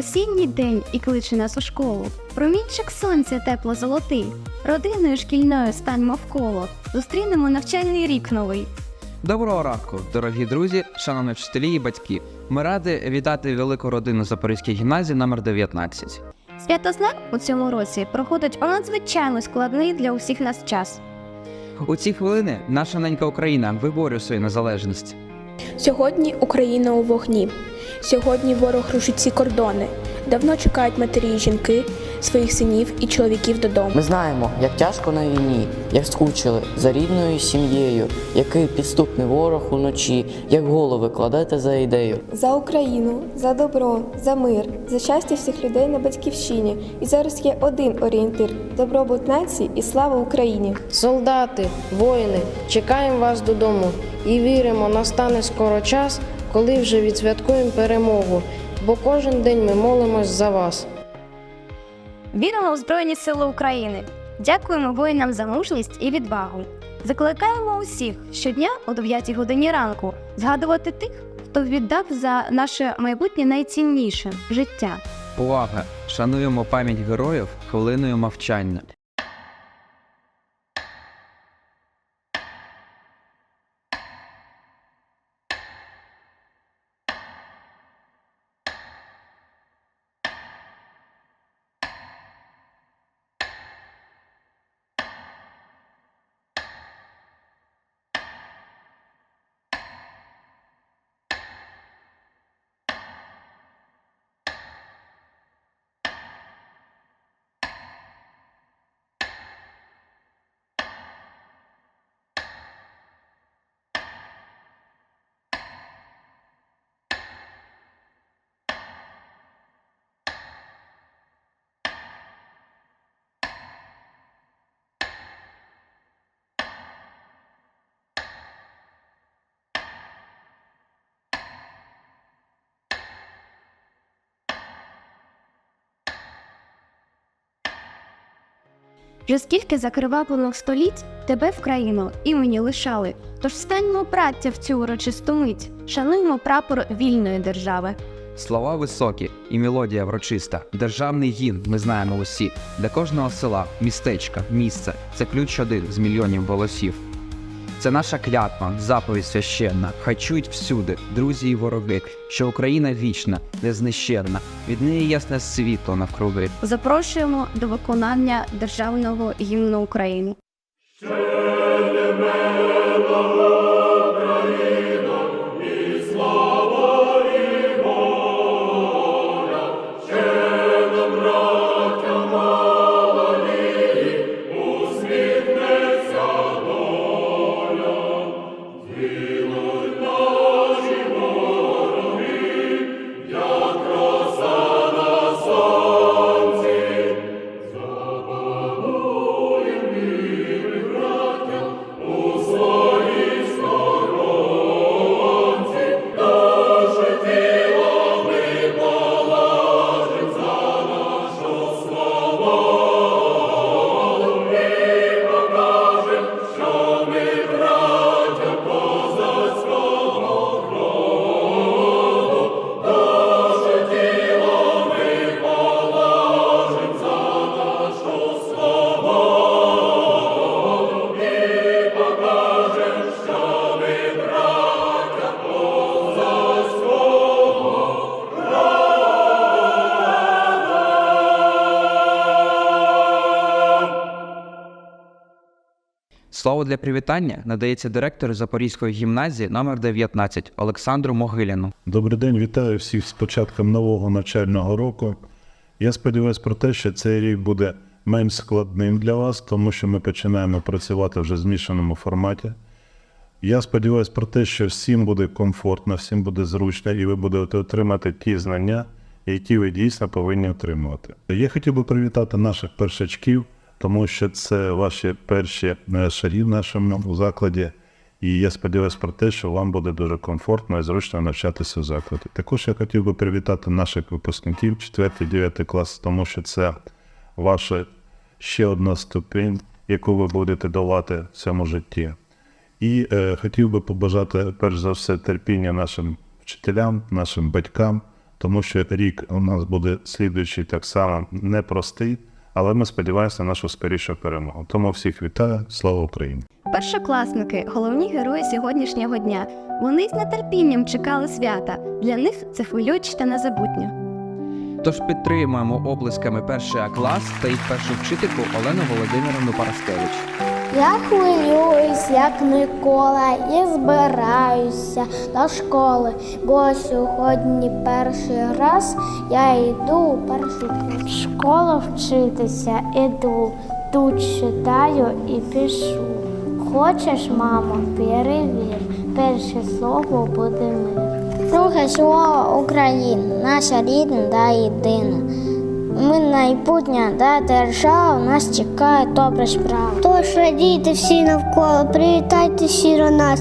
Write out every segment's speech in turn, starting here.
осінній день і кличе нас у школу. Промінчик сонця тепло золотий. Родиною шкільною станьмо вколо. Зустрінемо навчальний рік новий. Доброго ранку, дорогі друзі, шановні вчителі і батьки. Ми раді вітати велику родину Запорізької гімназії номер 19. Святознак у цьому році проходить у надзвичайно складний для усіх нас час. У ці хвилини наша ненька Україна виборює свою незалежність. Сьогодні Україна у вогні. Сьогодні ворог рушить ці кордони. Давно чекають матері і жінки своїх синів і чоловіків додому. Ми знаємо, як тяжко на війні, як скучили за рідною сім'єю, який підступний ворог уночі, як голови кладете за ідею. За Україну, за добро, за мир, за щастя всіх людей на батьківщині. І зараз є один орієнтир добробут нації і слава Україні. Солдати, воїни, чекаємо вас додому і віримо, настане скоро час, коли вже відсвяткуємо перемогу, бо кожен день ми молимось за вас. Віримо в Збройні Сили України. Дякуємо воїнам за мужність і відвагу. Закликаємо усіх щодня о 9 годині ранку згадувати тих, хто віддав за наше майбутнє найцінніше життя. Увага! Шануємо пам'ять героїв хвилиною мовчання. Вже скільки закривавлених століть тебе в країну імені лишали. Тож станьмо, браття, в цю урочисту мить, шануймо прапор вільної держави. Слова високі і мелодія врочиста. Державний гімн ми знаємо усі. Для кожного села, містечка, місце це ключ один з мільйонів голосів. Це наша клятва, заповідь священна. Хай чують всюди, друзі і вороги, що Україна вічна, незнищенна. Від неї ясне світло навкруги. Запрошуємо до виконання державного гімну України. Слово для привітання надається директору Запорізької гімназії номер 19 Олександру Могиляну. Добрий день, вітаю всіх з початком нового навчального року. Я сподіваюся про те, що цей рік буде менш складним для вас, тому що ми починаємо працювати вже в змішаному форматі. Я сподіваюся про те, що всім буде комфортно, всім буде зручно, і ви будете отримати ті знання, які ви дійсно повинні отримувати. Я хотів би привітати наших першачків, тому що це ваші перші е, шаги в нашому закладі. І я сподіваюся про те, що вам буде дуже комфортно і зручно навчатися в закладі. Також я хотів би привітати наших випускників 4-9 клас, тому що це ваша ще одна ступінь, яку ви будете долати в цьому житті. І е, хотів би побажати перш за все терпіння нашим вчителям, нашим батькам, тому що рік у нас буде слідуючий так само непростий, але ми сподіваємося на нашу скорішу перемогу. Тому всіх вітаю, слава Україні! Першокласники головні герої сьогоднішнього дня. Вони з нетерпінням чекали свята. Для них це хвилююче та незабутнє. Тож підтримуємо облисками перший А клас та їх першу вчительку Олену Володимировну Параскевич. Я хвилююсь, як Микола, і збираюся до школи, бо сьогодні перший раз я йду у клас. Школу вчитися іду, тут читаю і пишу. Хочеш, мамо, перевір, перше слово буде мир. Друге слово Україна, наша рідна да єдина. Ми майбутня да держава, нас чекає добра справа. Тож радійте всі навколо, привітайте щиро нас.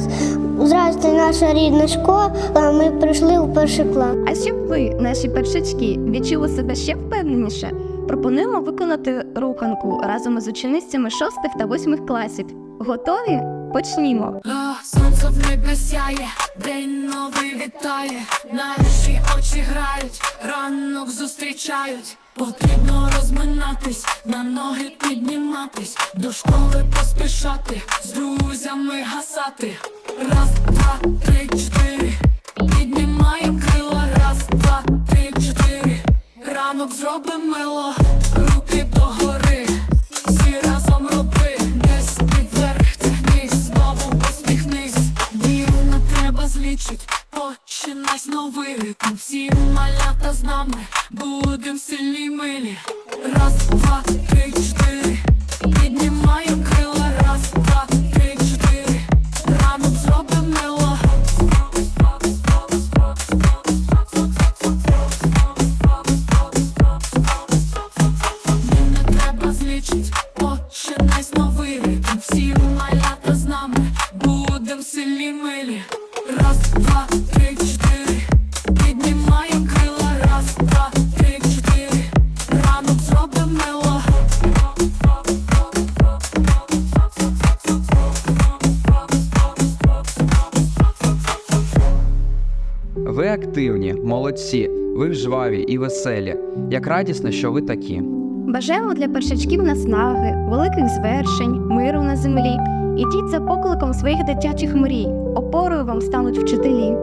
Здрасте, наша рідна школа, ми прийшли у перший клас. А щоб ви, наші першачки, відчули себе ще впевненіше, пропонуємо виконати руханку разом із ученицями 6 та 8 класів. Готові? Почнімо! Сонце в небі сяє, день новий вітає, наші очі грають, ранок зустрічають. Потрібно розминатись, на ноги підніматись, до школи поспішати, з друзями гасати. Раз, два, три, чотири. Піднімаємо крила, раз, два, три, чотири. Ранок зробимо мило, ви і веселі. Як радісно, що ви такі. Бажаємо для першачків наснаги, великих звершень, миру на землі. Ідіть за покликом своїх дитячих мрій. Опорою вам стануть вчителі.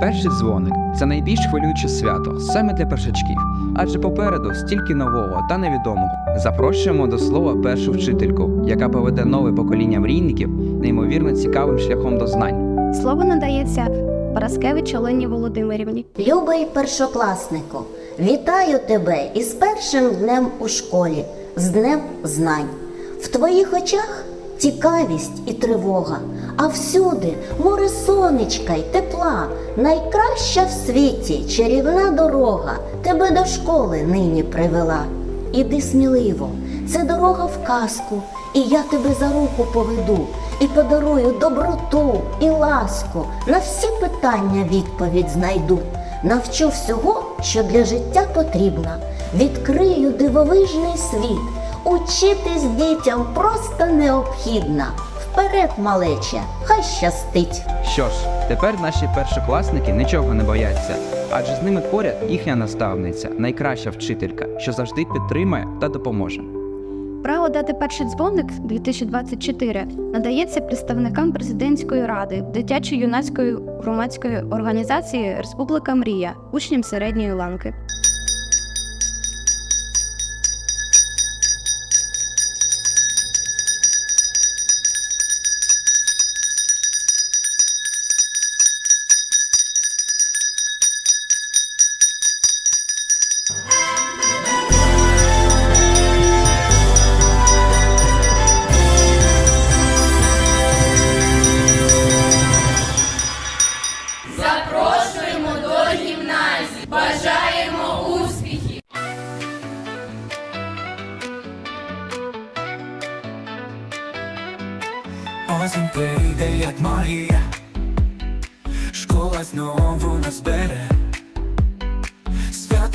Перший дзвоник це найбільш хвилююче свято саме для першачків, адже попереду стільки нового та невідомого. Запрошуємо до слова першу вчительку, яка поведе нове покоління мрійників неймовірно цікавим шляхом до знань. Слово надається Параскевич Олені Володимирівні. Любий першокласнику, вітаю тебе із першим днем у школі, з днем знань. В твоїх очах цікавість і тривога, а всюди море сонечка й тепла, найкраща в світі чарівна дорога тебе до школи нині привела. Іди сміливо, це дорога в казку, і я тебе за руку поведу, і подарую доброту і ласку. На всі питання відповідь знайду. Навчу всього, що для життя потрібно. Відкрию дивовижний світ. Учитись дітям просто необхідно. Вперед, малече, хай щастить. Що ж, тепер наші першокласники нічого не бояться, адже з ними поряд їхня наставниця, найкраща вчителька, що завжди підтримає та допоможе. Право дати перший дзвоник 2024 надається представникам президентської ради дитячо-юнацької громадської організації Республіка Мрія, учням середньої ланки.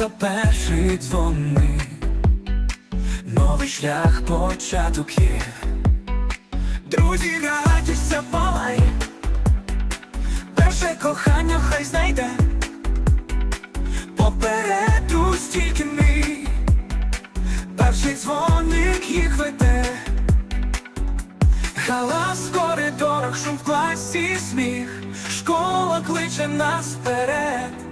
Свято перший дзвони, новий шлях початок є, друзі, радість запалає, перше кохання хай знайде, попереду стільки мрій, перший дзвоник їх веде, галас в коридорах, шум в класі, сміх, школа кличе нас вперед,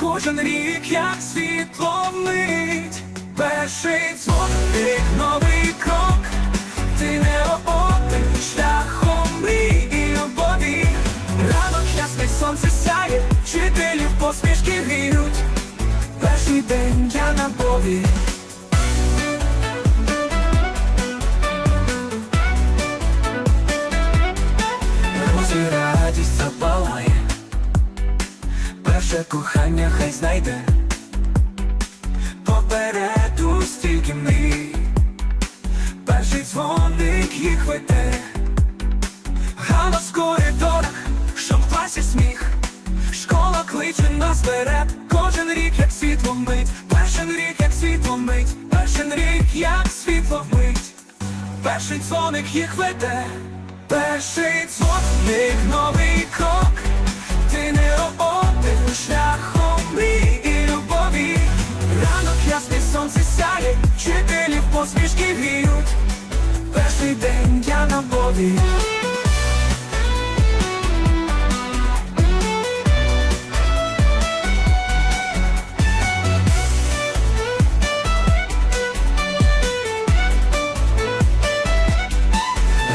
кожен рік як світло мить, перший дзвоник, новий крок, ти не один шляхом мрій і любові, ранок ясний сонце сяє, вчителів посмішки гріють, перший день я на бові. Кохання хай знайде, попереду стільки мрій, перший дзвоник їх веде, галас в коридорах, що в класі сміх, школа кличе нас вперед, кожен рік як світло мить, перший рік як світло мить, перший рік як світло мить. Перший дзвоник їх веде, перший дзвоник, новий крок, ти не один шляхом мрій і любові. Ранок ясний сонце сяє, вчителів посмішки гріють, перший день я на бові.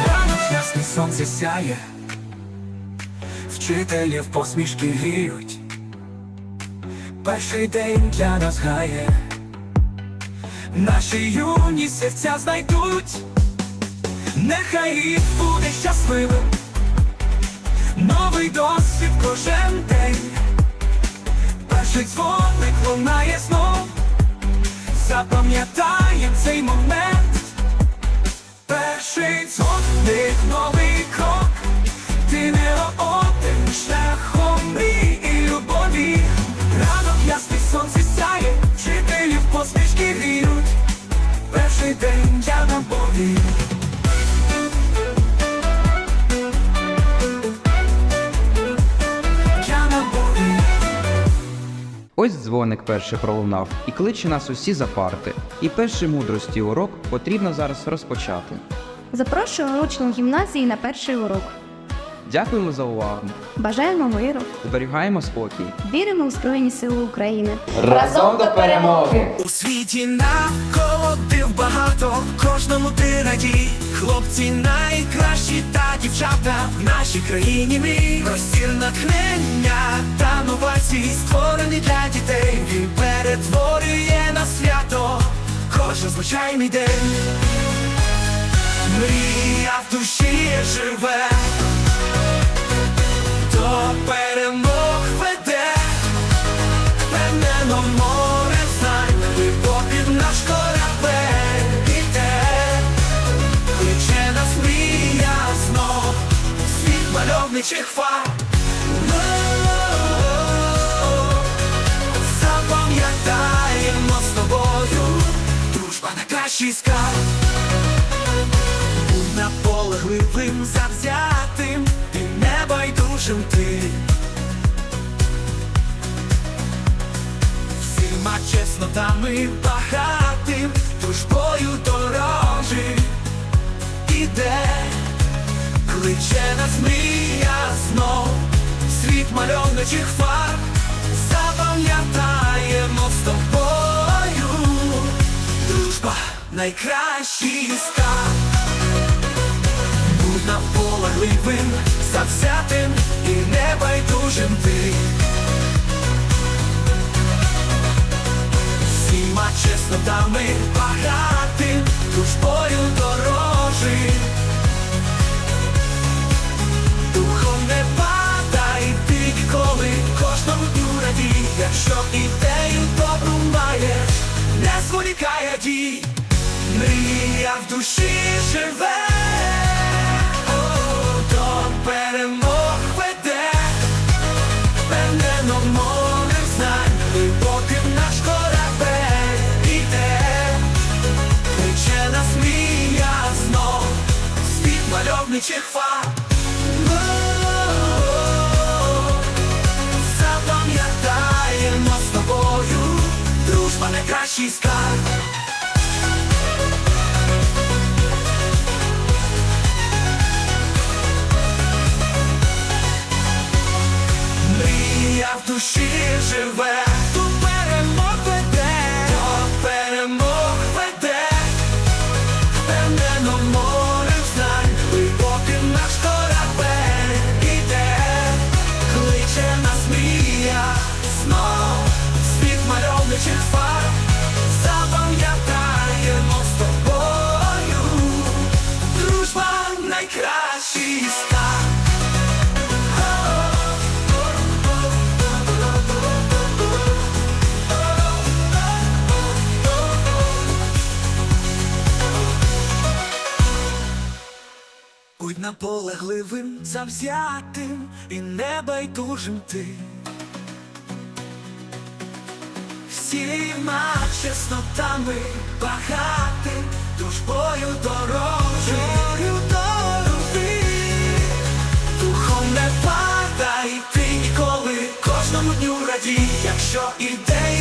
Ранок ясний сонце сяє, вчителів посмішки гріють, перший день для нас грає, наші юні серця знайдуть, нехай рік буде щасливим, новий досвід кожен день, перший дзвоник лунає знов, запам'ятаєм цей момент. Перший дзвоник, новий крок, ти не один Ось дзвоник перший пролунав і кличе нас усі за парти. І перший мудрості урок потрібно зараз розпочати. Запрошуємо учнів гімназії на перший урок. Дякуємо за увагу. Бажаємо миру, Зберігаємо спокій. віримо у Збройні Сили України. Разом до перемоги! У світі навколо див багато, кожному ти радій. Хлопці найкращі та дівчата в нашій країні мій Простір натхнення та новацій створені для дітей. Він перетворює на свято кожен звичайний день. Мрія в душі живе, до перемог мальовничих фар. Запам'ятаємо з тобою, дружба найкращий скарб. Будь наполегливим, завзятим і небайдужим ти. Всіма чеснотами багатим, дружбою дорожи іде, кличе нас мрія знов, світ мальовничих фарб, запам'ятаємо з тобою, дружба найкращий скарб. Будь наполегливим, завзятим і небайдужим ти. Всіма чеснотами багатим, дружбою дорожи. Якщо ідею добру маєш, не зволікає дій, мрія в душі живе, О, до впевнено мовним знань, глибоким наш корабель іде, кличе нас знов, світ мальовничих найкращий скарб. Мрія в душі живе, наполегливим, завзятим і небайдужим ти. Всіма чеснотами багатим, дружбою дорожою до. Духом не падай, ти ніколи кожному дню радій, якщо ідею